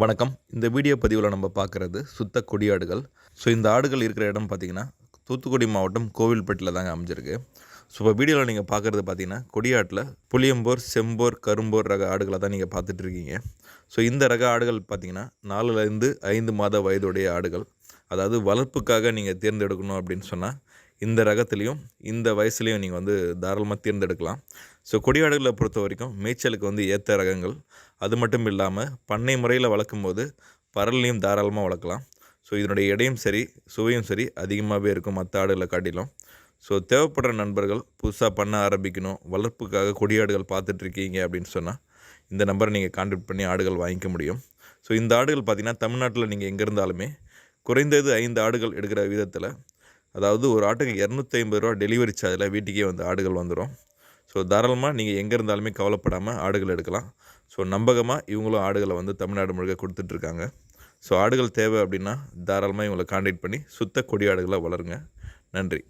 வணக்கம். இந்த வீடியோ பதிவில் நம்ம பார்க்குறது சுத்த கொடியாடுகள். ஸோ இந்த ஆடுகள் இருக்கிற இடம் பார்த்திங்கன்னா தூத்துக்குடி மாவட்டம் கோவில்பட்டியில் தாங்க அமைஞ்சிருக்கு. ஸோ இப்போ வீடியோவில் நீங்கள் பார்க்குறது பார்த்தீங்கன்னா கொடியாட்டில் புளியம்போர் செம்போர் கரும்போர் ரக ஆடுகளை தான் நீங்கள் பார்த்துட்டு இருக்கீங்க. ஸோ இந்த ரக ஆடுகள் பார்த்திங்கன்னா நாலுலேருந்து ஐந்து மாத வயதுடைய ஆடுகள். அதாவது வளர்ப்புக்காக நீங்கள் தேர்ந்தெடுக்கணும் அப்படின்னு சொன்னால் இந்த ரகத்துலேயும் இந்த வயசுலேயும் நீங்கள் வந்து தாராளமாக தேர்ந்தெடுக்கலாம். ஸோ கொடியாடுகளை பொறுத்த வரைக்கும் மேய்ச்சலுக்கு வந்து ஏற்ற ரகங்கள். அது மட்டும் இல்லாமல் பண்ணை முறையில் வளர்க்கும் போது பரல்லையும் தாராளமாக வளர்க்கலாம். ஸோ இதனுடைய எடையும் சரி சுவையும் சரி அதிகமாகவே இருக்கும் மற்ற ஆடுகளை காட்டிலும். ஸோ தேவைப்படுற நண்பர்கள் புதுசாக பண்ண ஆரம்பிக்கணும் வளர்ப்புக்காக கொடியாடுகள் பார்த்துட்ருக்கீங்க அப்படின்னு சொன்னால் இந்த நம்பரை நீங்கள் கான்டாக்ட் பண்ணி ஆடுகள் வாங்கிக்க முடியும். ஸோ இந்த ஆடுகள் பார்த்திங்கன்னா தமிழ்நாட்டில் நீங்கள் எங்கே இருந்தாலுமே குறைந்தது ஐந்து ஆடுகள் எடுக்கிற விதத்தில் அதாவது ஒரு ஆட்டுக்கு இரநூத்தி ஐம்பது ரூபா டெலிவரி சார்ஜில் வீட்டுக்கே வந்து ஆடுகள் வந்துடும் ஸோ தாராளமாக நீங்கள் எங்கே இருந்தாலுமே கவலைப்படாமல் ஆடுகள் எடுக்கலாம். ஸோ நம்பகமாக இவங்களும் ஆடுகளை வந்து தமிழ்நாடு முழுக்க கொடுத்துட்ருக்காங்க ஸோ ஆடுகள் தேவை அப்படின்னா தாராளமாக இவங்களை காண்டாக்ட் பண்ணி சுத்த கொடி ஆடுகளை வளருங்க. நன்றி.